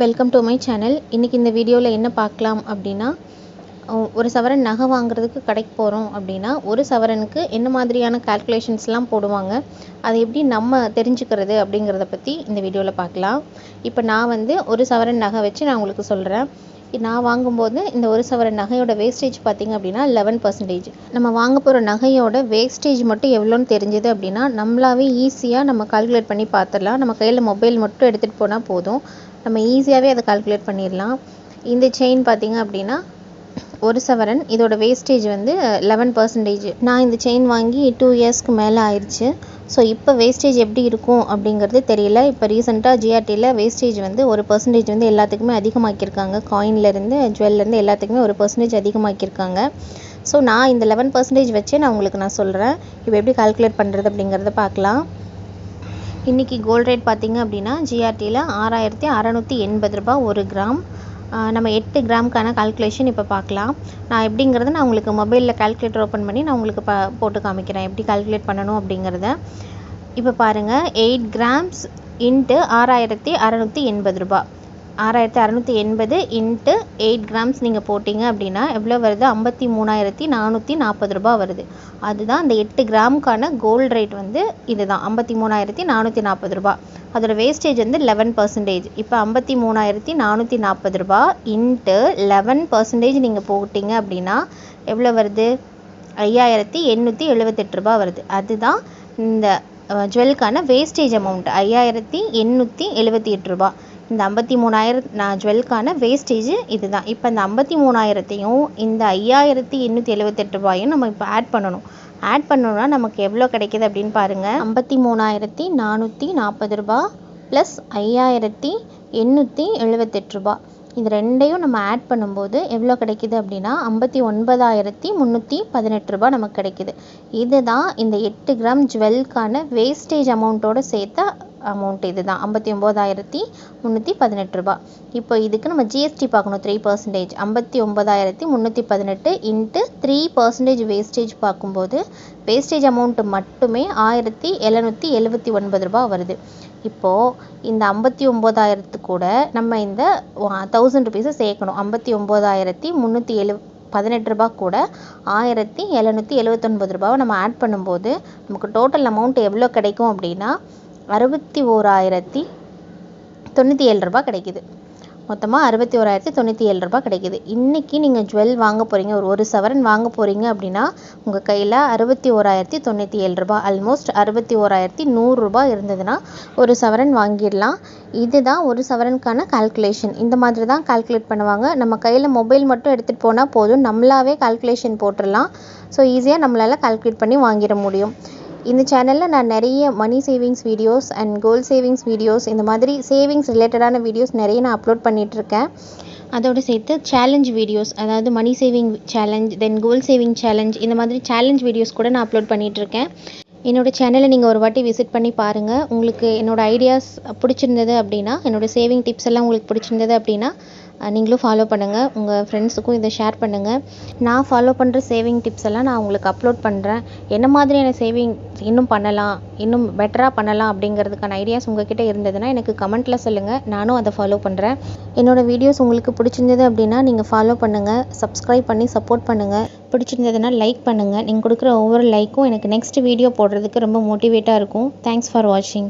Welcome to my channel இன்றைக்கி இந்த வீடியோவில் என்ன பார்க்கலாம் அப்படின்னா ஒரு சவரன் நகை வாங்குறதுக்கு கடைக்கு போகிறோம் அப்படின்னா ஒரு சவரனுக்கு என்ன மாதிரியான கால்குலேஷன்ஸ்லாம் போடுவாங்க அதை எப்படி நம்ம தெரிஞ்சுக்கிறது அப்படிங்கிறத பற்றி இந்த வீடியோவில் பார்க்கலாம். இப்போ நான் வந்து ஒரு சவரன் நகை வச்சு நான் உங்களுக்கு சொல்கிறேன் நான் வாங்கும்போது இந்த ஒரு சவர நகையோட வேஸ்டேஜ் பார்த்தீங்க அப்படின்னா லெவன் பர்சன்டேஜ் நம்ம வாங்க போகிற நகையோட வேஸ்டேஜ் மட்டும் எவ்வளோன்னு தெரிஞ்சது அப்படின்னா நம்மளாவே ஈஸியாக நம்ம கால்குலேட் பண்ணி பார்த்துடலாம். நம்ம கையில் மொபைல் மட்டும் எடுத்துகிட்டு போனால் போதும். நம்ம ஈஸியாகவே அதை கால்குலேட் பண்ணிடலாம். இந்த செயின் பார்த்தீங்க அப்படின்னா ஒரு சவரன். இதோட வேஸ்டேஜ் வந்து லெவன் பர்சன்டேஜ் நான் இந்த செயின் வாங்கி டூ இயர்ஸ்க்கு மேலே ஆயிடுச்சு ஸோ இப்போ வேஸ்டேஜ் எப்படி இருக்கும் அப்படிங்கிறது தெரியல. இப்போ ரீசெண்டாக ஜிஆர்டியில் வேஸ்டேஜ் வந்து ஒரு பர்சன்டேஜ் வந்து எல்லாத்துக்குமே அதிகமாக்கியிருக்காங்க. காயின்லேருந்து ஜுவல்லேருந்து எல்லாத்துக்குமே ஒரு பர்சன்டேஜ் அதிகமாக்கியிருக்காங்க. ஸோ நான் இந்த லெவன் பர்சன்டேஜ் வச்சே நான் உங்களுக்கு நான் சொல்கிறேன் இப்போ எப்படி கால்குலேட் பண்ணுறது அப்படிங்கிறத பார்க்கலாம். இன்றைக்கி கோல்ட் ரேட் பார்த்திங்க அப்படின்னா ஜிஆர்டியில் ஆறாயிரத்தி அறநூற்றி எண்பது ரூபாய் ஒரு கிராம் நம்ம எட்டு கிராம்க்கான கால்குலேஷன் இப்போ பார்க்கலாம். நான் எப்படிங்கிறத நான் உங்களுக்கு மொபைலில் கால்குலேட்டர் ஓப்பன் பண்ணி நான் உங்களுக்கு ப போட்டு காமிக்கிறேன். எப்படி கால்குலேட் பண்ணணும் அப்படிங்கிறத. இப்போ பாருங்கள் எயிட் கிராம்ஸ் இன்ட்டு ஆறாயிரத்தி அறநூற்றி எண்பது ரூபாய். ஆறாயிரத்தி அறநூற்றி எண்பது இன்ட்டு எயிட் கிராம்ஸ் நீங்கள் போட்டிங்க அப்படின்னா எவ்வளோ வருது? ஐம்பத்தி மூணாயிரத்தி நானூற்றி நாற்பது ரூபாய் வருது. அதுதான் அந்த எட்டு கிராமுக்கான கோல்டு ரேட் வந்து இதுதான். ஐம்பத்தி மூணாயிரத்தி நானூற்றி நாற்பது ரூபாய் அதோட வேஸ்டேஜ் வந்து லெவன் பர்சன்டேஜ் இப்போ ஐம்பத்தி மூணாயிரத்தி நானூற்றி நாற்பது ரூபா இன்ட்டு லெவன் பர்சன்டேஜ் நீங்கள் போட்டிங்க அப்படின்னா எவ்வளோ வருது? ஐயாயிரத்தி எண்ணூற்றி எழுபத்தெட்டு ரூபா வருது. அதுதான் இந்த ஜுவல்க்கான வேஸ்டேஜ் அமௌண்ட் ஐயாயிரத்தி எண்ணூற்றி எழுபத்தி எட்டு ரூபா. இந்த ஐம்பத்தி மூணாயிரம் நான் ஜுவல்க்கான வேஸ்டேஜ் இதுதான். இப்போ இந்த ஐம்பத்தி மூணாயிரத்தையும் இந்த ஐயாயிரத்தி எண்ணூற்றி எழுபத்தெட்டு ரூபாயும் நம்ம இப்போ ஆட் பண்ணணும். ஆட் பண்ணணும்னா நமக்கு எவ்வளோ கிடைக்குது அப்படின்னு பாருங்கள் ஐம்பத்தி மூணாயிரத்தி நானூற்றி நாற்பது ரூபா ப்ளஸ் ஐயாயிரத்தி எண்ணூற்றி எழுபத்தெட்டு ரூபா. இது ரெண்டையும் நம்ம ஆட் பண்ணும்போது எவ்வளோ கிடைக்குது அப்படின்னா ஐம்பத்தி ஒன்பதாயிரத்தி முந்நூற்றி பதினெட்டு ரூபா நமக்கு கிடைக்குது. இதுதான் இந்த எட்டு கிராம் ஜுவல்க்கான வேஸ்டேஜ் அமௌண்ட்டோட சேர்த்த அமௌண்ட் இதுதான். ஐம்பத்தி ஒம்போதாயிரத்தி முந்நூற்றி பதினெட்டு ரூபா இப்போ இதுக்கு நம்ம ஜிஎஸ்டி பார்க்கணும் த்ரீ பர்சன்டேஜ் ஐம்பத்தி ஒன்பதாயிரத்தி முந்நூற்றி பதினெட்டு இன்ட்டு த்ரீ பர்சன்டேஜ் வேஸ்டேஜ் பார்க்கும்போது வேஸ்டேஜ் அமௌண்ட்டு மட்டுமே ஆயிரத்தி எழுநூற்றி எழுபத்தி ஒன்பது ரூபா வருது. இப்போது இந்த ஐம்பத்தி ஒம்போதாயிரத்து கூட நம்ம இந்த தௌசண்ட் ருபீஸை சேர்க்கணும். ஐம்பத்தி ஒம்போதாயிரத்தி முந்நூற்றி எழு பதினெட்டு ரூபா கூட ஆயிரத்தி எழுநூற்றி எழுவத்தொன்பது ரூபாவை நம்ம ஆட் பண்ணும்போது நமக்கு டோட்டல் அமௌண்ட் எவ்வளோ கிடைக்கும் அப்படின்னா அறுபத்தி ஓராயிரத்தி தொண்ணூற்றி ஏழு ரூபா கிடைக்குது. மொத்தமாக அறுபத்தி ஓராயிரத்தி தொண்ணூற்றி ஏழு ரூபாய் கிடைக்குது. இன்றைக்கி நீங்கள் ஜுவல் வாங்க போகிறீங்க ஒரு ஒரு சவரன் வாங்க போகிறீங்க அப்படின்னா உங்கள் கையில் அறுபத்தி ஓராயிரத்தி தொண்ணூற்றி ஏழு ரூபாய் ஆல்மோஸ்ட் அறுபத்தி ஓராயிரத்தி நூறுரூபா இருந்ததுன்னா ஒரு சவரன் வாங்கிடலாம். இதுதான் ஒரு சவரனுக்கான கால்குலேஷன் இந்த மாதிரி தான் கால்குலேட் பண்ணுவாங்க. நம்ம கையில் மொபைல் மட்டும் எடுத்துகிட்டு போனால் போதும். நம்மளாவே கால்குலேஷன் போட்டுடலாம். ஸோ ஈஸியாக நம்மளால் கால்குலேட் பண்ணி வாங்கிட முடியும். இந்த சேனலில் நான் நிறைய money savings videos and goal savings videos இந்த மாதிரி சேவிங்ஸ் ரிலேட்டடான வீடியோஸ் நிறைய நான் அப்லோட் பண்ணிகிட்ருக்கேன் அதோடு சேர்த்து சேலஞ்ச் வீடியோஸ் அதாவது money saving challenge then goal saving challenge இந்த மாதிரி சேலஞ்ச் வீடியோஸ் கூட நான் அப்லோட் பண்ணிகிட்ருக்கேன் என்னோட சேனலை நீங்கள் ஒரு வாட்டி விசிட் பண்ணி பாருங்கள் உங்களுக்கு என்னோடய ஐடியாஸ் பிடிச்சிருந்தது அப்படின்னா என்னோடய சேவிங் டிப்ஸ் எல்லாம் உங்களுக்கு பிடிச்சிருந்தது அப்படின்னா நீங்களும் ஃபாலோ பண்ணுங்கள் உங்கள் ஃப்ரெண்ட்ஸுக்கும் இதை ஷேர் பண்ணுங்கள் நான் ஃபாலோ பண்ணுற சேவிங் டிப்ஸ் எல்லாம் நான் உங்களுக்கு அப்லோட் பண்ணுறேன் என்ன மாதிரியான சேவிங் இன்னும் பண்ணலாம் இன்னும் பெட்டராக பண்ணலாம் அப்படிங்கிறதுக்கான ஐடியாஸ் உங்ககிட்ட இருந்ததுன்னா எனக்கு கமெண்ட்டில் சொல்லுங்கள் நானும் அதை ஃபாலோ பண்ணுறேன் என்னோடய வீடியோஸ் உங்களுக்கு பிடிச்சிருந்தது அப்படின்னா நீங்கள் ஃபாலோ பண்ணுங்கள் சப்ஸ்கிரைப் பண்ணி சப்போர்ட் பண்ணுங்கள் பிடிச்சிருந்ததுன்னா லைக் பண்ணுங்கள் நீங்கள் கொடுக்குற ஒவ்வொரு லைக்கும் எனக்கு நெக்ஸ்ட் வீடியோ போடுறதுக்கு ரொம்ப மோட்டிவேட்டாக இருக்கும். தேங்க்ஸ் ஃபார் வாட்சிங்